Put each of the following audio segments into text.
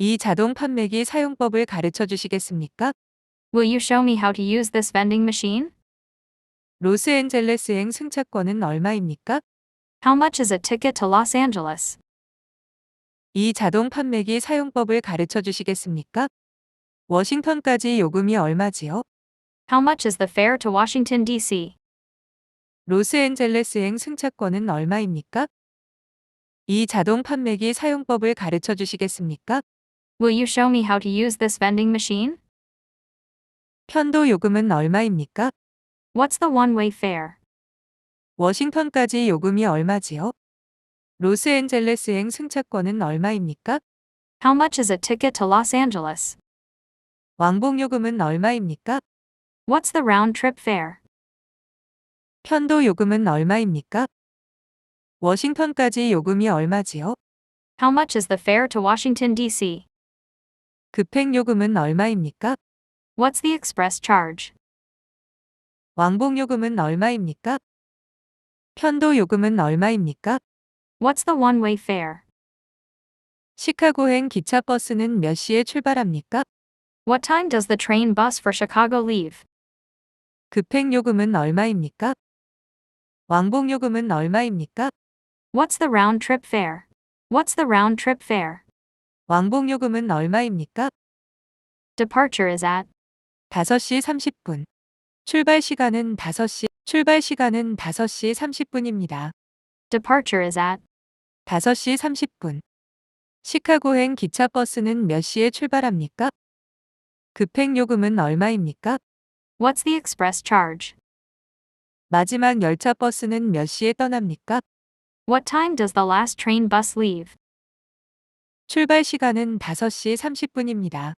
이 자동 판매기 사용법을 가르쳐 주시겠습니까? Will you show me how to use this vending machine? 로스앤젤레스행 승차권은 얼마입니까? How much is a ticket to Los Angeles? 이 자동 판매기 사용법을 가르쳐 주시겠습니까? 워싱턴까지 요금이 얼마지요? How much is the fare to Washington, D.C.? 로스앤젤레스행 승차권은 얼마입니까? 이 자동 판매기 사용법을 가르쳐 주시겠습니까? Will you show me how to use this vending machine? 편도 요금은 얼마입니까? What's the one way fare? 워싱턴까지 요금이 얼마지요? 로스앤젤레스행 승차권은 얼마입니까? How much is a ticket to Los Angeles? 왕복 요금은 얼마입니까? What's the round trip fare? 편도 요금은 얼마입니까? 워싱턴까지 요금이 얼마지요? How much is the fare to Washington, D.C.? 급행 요금은 얼마입니까? What's the express charge? 왕복 요금은 얼마입니까? 편도 요금은 얼마입니까? What's the one way fare? 시카고행 기차 버스는 몇 시에 출발합니까? What time does the train bus for Chicago leave? 급행 요금은 얼마입니까? 왕복 요금은 얼마입니까? What's the round trip fare? What's the round trip fare? 왕복 요금은 얼마입니까? Departure is at 5시 30분. 출발 시간은 5시, 출발 시간은 5시 30분입니다. departure is at 5시 30분. 시카고행 기차 버스는 몇 시에 출발합니까? 급행 요금은 얼마입니까? What's the express charge? 마지막 열차 버스는 몇 시에 떠납니까? What time does the last train bus leave? 출발 시간은 5시 30분입니다.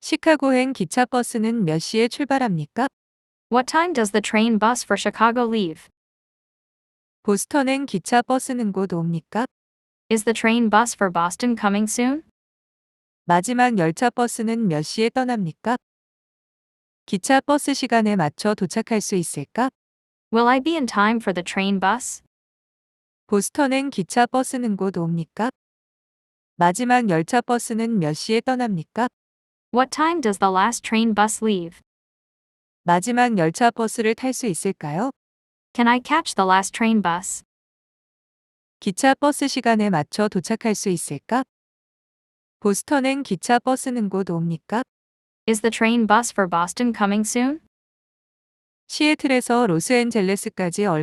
시카고행 기차 버스는 몇 시에 출발합니까? What time does the train bus for Chicago leave? 보스턴행 기차 버스는 곧 옵니까? Is the train bus for Boston coming soon? 마지막 열차 버스는 몇 시에 떠납니까? 기차 버스 시간에 맞춰 도착할 수 있을까? Will I be in time for the train bus? 보스턴행 기차 버스는 곧 옵니까? 마지막 열차 버스는 몇 시에 떠납니까? What time does the last train bus leave? 마지막 열차 버스를 탈 수 있을까요? Can I catch the last train bus? 기차 버스 시간에 맞춰 도착할 수 있을까? 보스턴행 기차 버스는 곧 옵니까? Is the train bus for Boston coming soon? 시애틀에서 로스앤젤레스까지 얼마